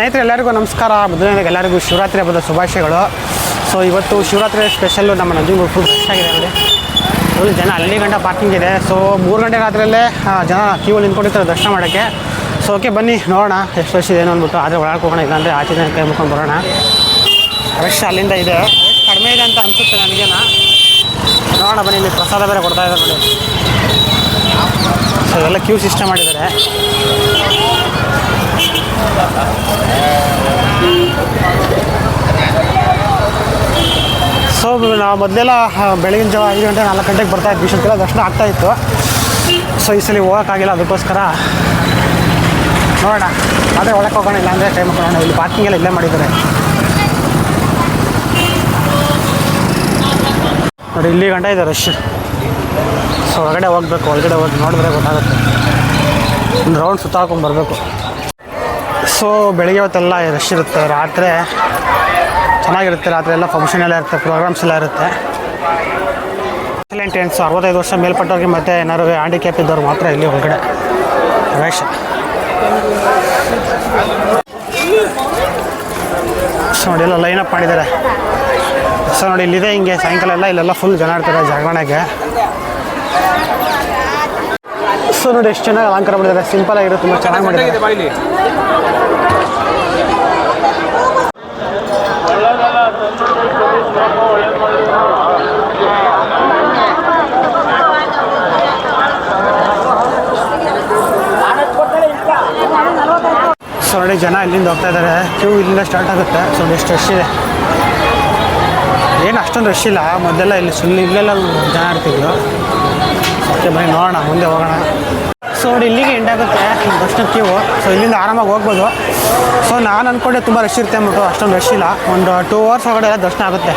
ಸ್ನೇಹಿತರೆ, ಎಲ್ಲರಿಗೂ ನಮಸ್ಕಾರ. ಮೊದಲನೇದಾಗ ಎಲ್ಲರಿಗೂ ಶಿವರಾತ್ರಿ ಹಬ್ಬದ ಶುಭಾಶಯಗಳು. ಸೊ ಇವತ್ತು ಶಿವರಾತ್ರಿ ಸ್ಪೆಷಲ್ಲು ನಮ್ಮ ನಂಜನಗೂಡು ಫುಲ್ ಫ್ರೆಶ್ ಆಗಿದೆ ನೋಡಿ. ಫುಲ್ ಜನ ಅಲ್ಲಿ ಗಂಟೆ ಪಾರ್ಕಿಂಗ್ ಇದೆ. ಸೊ ಮೂರು ಗಂಟೆ ರಾತ್ರಿಯಲ್ಲೇ ಜನ ಕ್ಯೂ ನಿಂತ್ಕೊಂಡಿರ್ತಾರೆ ದರ್ಶನ ಮಾಡೋಕ್ಕೆ. ಸೊ ಓಕೆ ಬನ್ನಿ, ನೋಡೋಣ. ಎಷ್ಟು ರಶ್ ಇದೆ ಏನು ಅಂದ್ಬಿಟ್ಟು ಆದರೆ ಒಳಗೆ ಹೋಗೋಣ ಇಲ್ಲಾಂದರೆ ಆಚೆ ಕೈ ಮುಡ್ಕೊಂಡು ಬರೋಣ. ರಶ್ ಅಲ್ಲಿಂದ ಇದೆ. ಕಡಿಮೆ ಇದೆ ಅಂತ ಅನಿಸುತ್ತೆ ನನಗೇನ ನೋಡೋಣ ಬನ್ನಿ, ಇಲ್ಲಿ ಪ್ರಸಾದ ಬೇರೆ ಕೊಡ್ತಾ ಇದ್ದಾರೆ ನೋಡಿ. ಸೊ ಎಲ್ಲ ಕ್ಯೂ ಸಿಸ್ಟಮ್ ಮಾಡಿದ್ದಾರೆ ಸೊ ನಾವು ಮೊದಲೆಲ್ಲ ಬೆಳಗಿನ ಜಾವ ಐದು ಗಂಟೆ, ನಾಲ್ಕು ಗಂಟೆಗೆ ಬರ್ತಾ ಇದ್ವಿ ಇಷ್ಟೊತ್ತಿಗೆಲ್ಲ ದರ್ಶನ ಆಗ್ತಾ ಇತ್ತು. ಸೊ ಈ ಸಲ ಹೋಗೋಕ್ಕಾಗಿಲ್ಲ, ಅದಕ್ಕೋಸ್ಕರ ನೋಡೋಣ. ಅದೇ ಒಳಗೆ ಹೋಗೋಣ, ಇಲ್ಲ ಅಂದರೆ ಟೈಮ್ ಹೋಗೋಣ. ಇಲ್ಲಿ ಪಾರ್ಕಿಂಗ್ ಎಲ್ಲ ಇಲ್ಲೇ ಮಾಡಿದ್ದಾರೆ. ನೋಡಿ, ಇಲ್ಲಿ ಗಂಟೆ ಇದೆ ರಶ್ ಸೊ ಹೊರಗಡೆ ಹೋಗ್ಬೇಕು, ಒಳಗಡೆ ಹೋಗಿ ನೋಡಿದ್ರೆ ಗೊತ್ತಾಗುತ್ತೆ. ಒಂದು ರೌಂಡ್ ಸುತ್ತಾಕೊಂಡು ಬರಬೇಕು. ಸೊ ಬೆಳಗ್ಗೆ ಹೊತ್ತೆಲ್ಲ ರಶ್ ಇರುತ್ತೆ. ರಾತ್ರಿ ಚೆನ್ನಾಗಿರುತ್ತೆ, ರಾತ್ರಿ ಎಲ್ಲ ಫಂಕ್ಷನ್ ಎಲ್ಲ ಇರುತ್ತೆ ಪ್ರೋಗ್ರಾಮ್ಸ್ ಎಲ್ಲ ಇರುತ್ತೆ. ಏನ್ಸ್ ಅರವತ್ತೈದು ವರ್ಷ ಮೇಲ್ಪಟ್ಟವ್ರಿಗೆ ಮತ್ತು ಏನಾದ್ರು ಹ್ಯಾಂಡಿಕ್ಯಾಪ್ ಇದ್ದವ್ರು ಮಾತ್ರ ಇಲ್ಲಿ ಒಳಗಡೆ. ಪ್ರವೇಶ ನೋಡಿ, ಎಲ್ಲ ಲೈನ್ ಅಪ್ ಮಾಡಿದ್ದಾರೆ. ಸೊ ನೋಡಿ, ಇಲ್ಲಿದೆ ಹಿಂಗೆ, ಸಾಯಂಕಾಲ ಎಲ್ಲ ಇಲ್ಲೆಲ್ಲ ಫುಲ್ ಜನ ಇರ್ತಾರೆ ಜಾಗರಣೆಗೆ. ಸೊ ನೋಡಿ, ಎಷ್ಟು ಚೆನ್ನಾಗಿ ಅಲಂಕಾರ ಮಾಡಿದ್ದಾರೆ. ಸಿಂಪಲ್ ಆಗಿರೋ ತುಂಬ ಚೆನ್ನಾಗಿ ಮಾಡಿದ್ದಾರೆ. ಸೊ ನೋಡಿ ಜನ ಇಲ್ಲಿಂದ ಹೋಗ್ತಾ ಇದ್ದಾರೆ. ಕ್ಯೂ ಇಲ್ಲಿಂದ ಸ್ಟಾರ್ಟ್ ಆಗುತ್ತೆ. ಸೊ ಸ್ಟ್ರೆಶ್ ಎಷ್ಟು ರಶ್ ಇದೆ. ಏನು ಅಷ್ಟೊಂದು ರಶ್ ಇಲ್ಲ. ಮೊದಲೆಲ್ಲ ಇಲ್ಲಿ ಸುಳ್ಳು ಇಲ್ಲೆಲ್ಲ ಜನ ಇರ್ತಿದ್ರು. ಓಕೆ ಬನ್ನಿ, ನೋಡೋಣ. ಮುಂದೆ ಹೋಗೋಣ. ಸೊ ನೋಡಿ, ಇಲ್ಲಿಗೆ ಎಂಡ್ ಆಗುತ್ತೆ ದರ್ಶನ ಕ್ಯೂ ಸೊ ಇಲ್ಲಿಂದ ಆರಾಮಾಗಿ ಹೋಗ್ಬೋದು. ಸೊ ನಾನು ಅಂದ್ಕೊಂಡೆ ತುಂಬ ರಶ್ ಇರುತ್ತೆ ಅಂದ್ಬಿಟ್ಟು ಅಷ್ಟೊಂದು ರಶ್ ಇಲ್ಲ. ಒಂದು ಟೂ ಅವರ್ಸ್ ಒಳಗಡೆ ಎಲ್ಲ ದರ್ಶನ ಆಗುತ್ತೆ.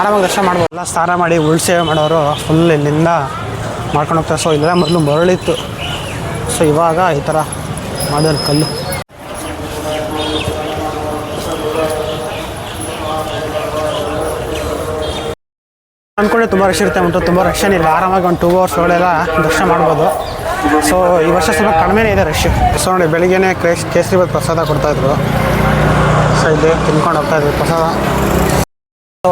ಆರಾಮಾಗಿ ದರ್ಶನ ಮಾಡ್ಬೋದು. ಎಲ್ಲ ಸ್ನಾನ ಮಾಡಿ ಉಳ್ ಸೇವೆ ಮಾಡೋರು ಫುಲ್ ಇಲ್ಲಿಂದ ಮಾಡ್ಕೊಂಡು ಹೋಗ್ತಾರೆ. ಸೊ ಇಲ್ಲೆಲ್ಲ ಮೊದಲು ಮರಳಿತ್ತು. ಸೊ ಇವಾಗ ಈ ಥರ ಮಾಡೋರು ಕಲ್ಲು. ಅಂದ್ಕೊಂಡೆ ತುಂಬ ರಶ್ ಇರುತ್ತೆ ಉಂಟು ತುಂಬ ರಶ್ ಏನಿಲ್ಲ. ಆರಾಮಾಗಿ ಒಂದು ಟೂ ಅವರ್ಸ್ ಒಳಗೆಲ್ಲ ದರ್ಶನ ಮಾಡ್ಬೋದು. ಸೊ ಈ ವರ್ಷ ಸ್ವಲ್ಪ ಕಡಿಮೆ ಇದೆ ರಶ್ ಸೊ ನೋಡಿ, ಬೆಳಿಗ್ಗೆನೇ ಕೇಸ್, ಕೇಸರಿ ಬಾತ್ ಪ್ರಸಾದ ಕೊಡ್ತಾಯಿದ್ರು ಸೊ ಇಲ್ಲಿ ತಿನ್ಕೊಂಡು ಹೋಗ್ತಾಯಿದ್ರು ಪ್ರಸಾದ.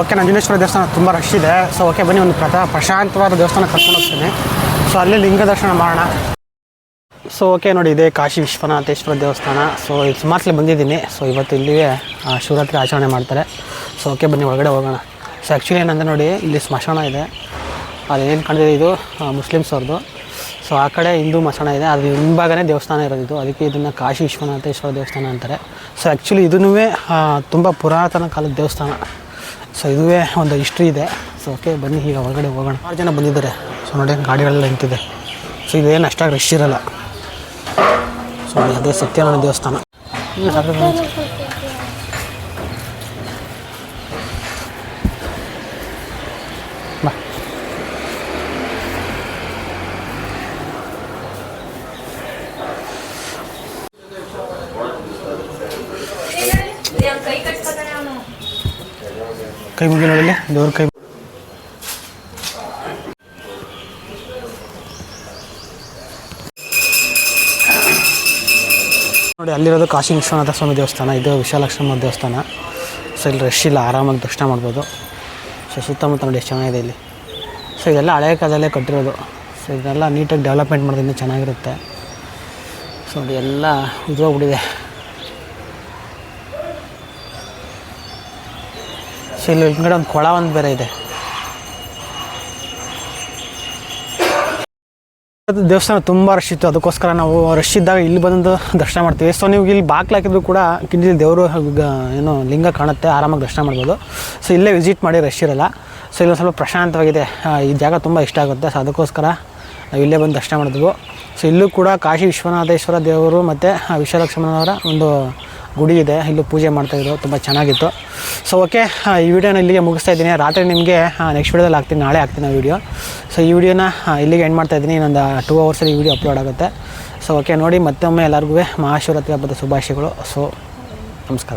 ಓಕೆ ನಂಜನೇಶ್ವರ ದೇವಸ್ಥಾನ ತುಂಬ ರಶ್ ಇದೆ. ಸೊ ಓಕೆ ಬನ್ನಿ ಒಂದು ಪ್ರಥಮ ಪ್ರಶಾಂತವಾದ ದೇವಸ್ಥಾನ ಕರ್ಕೊಂಡು ಹೋಗ್ತೀನಿ. ಸೊ ಅಲ್ಲಿ ಲಿಂಗ ದರ್ಶನ ಮಾಡೋಣ. ಸೊ ಓಕೆ ನೋಡಿ, ಇದೆ ಕಾಶಿ ವಿಶ್ವನಾಥೇಶ್ವರ ದೇವಸ್ಥಾನ. ಸೊ ಇಲ್ಲಿ ಸುಮಾರು ಬಂದಿದ್ದೀನಿ. ಸೊ ಇವತ್ತು ಇಲ್ಲಿಗೆ ಶಿವರಾತ್ರಿ ಆಚರಣೆ ಮಾಡ್ತಾರೆ. ಸೊ ಓಕೆ ಬನ್ನಿ, ಒಳಗಡೆ ಹೋಗೋಣ. ಸೊ ಆ್ಯಕ್ಚುಲಿ ಏನಂದರೆ ನೋಡಿ, ಇಲ್ಲಿ ಸ್ಮಶಾನ ಇದೆ. ಅದೇನು ಕಾಣಿದೆ ಇದು? ಮುಸ್ಲಿಮ್ಸ್ ಅವ್ರದ್ದು ಸೊ ಆ ಕಡೆ ಹಿಂದೂ ಮಸಾಣ ಇದೆ. ಅದು ಹಿಂಭಾಗನೇ ದೇವಸ್ಥಾನ ಇರೋದಿದ್ದು ಅದಕ್ಕೆ ಇದನ್ನು ಕಾಶಿ ವಿಶ್ವನಾಥೇಶ್ವರ ದೇವಸ್ಥಾನ ಅಂತಾರೆ. ಸೊ ಆ್ಯಕ್ಚುಲಿ ಇದೂ ತುಂಬ ಪುರಾತನ ಕಾಲದ ದೇವಸ್ಥಾನ. ಸೊ ಇದುವೇ ಒಂದು ಹಿಸ್ಟ್ರಿ ಇದೆ. ಸೊ ಓಕೆ ಬನ್ನಿ, ಈಗ ಹೊರಗಡೆ ಹೋಗೋಣ. ಆರು ಜನ ಬಂದಿದ್ದಾರೆ. ಸೊ ನೋಡಿ, ಗಾಡಿಗಳೆಲ್ಲ ನಿಂತಿದೆ. ಸೊ ಇದೇನು ಅಷ್ಟಾಗಿ ರಶ್ ಇರಲ್ಲ. ಸೊ ಅದೇ ಸತ್ಯನಾರಾಯಣ ದೇವಸ್ಥಾನ. ಕೈ ಮುಗಿ ನೋಡಲಿ ದೇವ್ರ ಕೈ ನೋಡಿ, ಅಲ್ಲಿರೋದು ಕಾಶಿ ವಿಶ್ವನಾಥ ಸ್ವಾಮಿ ದೇವಸ್ಥಾನ, ಇದು ವಿಶಾಲಕ್ಷ್ಮಮ್ಮ ದೇವಸ್ಥಾನ. ಸೊ ಇಲ್ಲಿ ರಶ್ ಇಲ್ಲ, ಆರಾಮಾಗಿ ದರ್ಶನ ಮಾಡ್ಬೋದು. ಸೊ ಸುತ್ತಮುತ್ತ ನೋಡಿ ಎಷ್ಟು ಚೆನ್ನಾಗಿದೆ ಇಲ್ಲಿ. ಸೊ ಇದೆಲ್ಲ ಹಳೆಯ ಕಾಲದಲ್ಲೇ ಕಟ್ಟಿರೋದು. ಸೊ ಇದೆಲ್ಲ ನೀಟಾಗಿ ಡೆವಲಪ್ಮೆಂಟ್ ಮಾಡೋದು ಇನ್ನೂ ಚೆನ್ನಾಗಿರುತ್ತೆ. ಸೊ ನೋಡಿ, ಎಲ್ಲ ಇದಾಗ್ಬಿಟ್ಟಿದೆ ಸೊ ಇಲ್ಲಿ ಹಿಂದ್ಗಡೆ ಒಂದು ಕೊಳ ಒಂದು ಬೇರೆ ಇದೆ. ದೇವಸ್ಥಾನ ತುಂಬ ರಶ್ ಇತ್ತು. ಅದಕ್ಕೋಸ್ಕರ ನಾವು ರಶ್ ಇದ್ದಾಗ ಇಲ್ಲಿ ಬಂದು ದರ್ಶನ ಮಾಡ್ತೀವಿ. ಸೊ ನೀವು ಇಲ್ಲಿ ಬಾಗ್ಲು ಹಾಕಿದ್ರು ಕೂಡ ಕಿಂಡಿಲಿ ದೇವರು ಏನು ಲಿಂಗ ಕಾಣುತ್ತೆ, ಆರಾಮಾಗಿ ದರ್ಶನ ಮಾಡ್ಬೋದು. ಸೊ ಇಲ್ಲೇ ವಿಸಿಟ್ ಮಾಡಿ ರಶ್ ಇರಲ್ಲ. ಸೊ ಇಲ್ಲೊಂದು ಸ್ವಲ್ಪ ಪ್ರಶಾಂತವಾಗಿದೆ. ಈ ಜಾಗ ತುಂಬ ಇಷ್ಟ ಆಗುತ್ತೆ. ಸೊ ಅದಕ್ಕೋಸ್ಕರ ನಾವು ಇಲ್ಲೇ ಬಂದು ದರ್ಶನ ಮಾಡಿದ್ವು. ಸೊ ಇಲ್ಲೂ ಕೂಡ ಕಾಶಿ ವಿಶ್ವನಾಥೇಶ್ವರ ದೇವರು ಮತ್ತು ವಿಶ್ವಲಕ್ಷ್ಮಣವರ ಒಂದು ಗುಡಿ ಇದೆ, ಇಲ್ಲೂ ಪೂಜೆ ಮಾಡ್ತಾಯಿದ್ರು ತುಂಬ ಚೆನ್ನಾಗಿತ್ತು. ಸೊ ಓಕೆ ಈ ವಿಡಿಯೋನ ಇಲ್ಲಿಗೆ ಮುಗಿಸ್ತಾ ಇದ್ದೀನಿ. ರಾತ್ರಿ ನಿಮಗೆ ನೆಕ್ಸ್ಟ್ ವಿಡಿಯೋದಲ್ಲಿ ಹಾಕ್ತೀನಿ, ನಾಳೆ ಹಾಕ್ತೀನಿ ಆ ವಿಡಿಯೋ. ಸೊ ಈ ವಿಡಿಯೋನ ಇಲ್ಲಿಗೆ ಎಂಡ್ ಮಾಡ್ತಾ ಇದ್ದೀನಿ. ಇನ್ನೊಂದು ಟೂ ಅವರ್ಸಲ್ಲಿ ಈ ವಿಡಿಯೋ ಅಪ್ಲೋಡ್ ಆಗುತ್ತೆ. ಸೊ ಓಕೆ ನೋಡಿ, ಮತ್ತೊಮ್ಮೆ ಎಲ್ಲರಿಗೂ ಮಹಾಶಿವರಾತ್ರಿ ಹಬ್ಬದ ಶುಭಾಶಯಗಳು. ಸೊ ನಮಸ್ಕಾರ.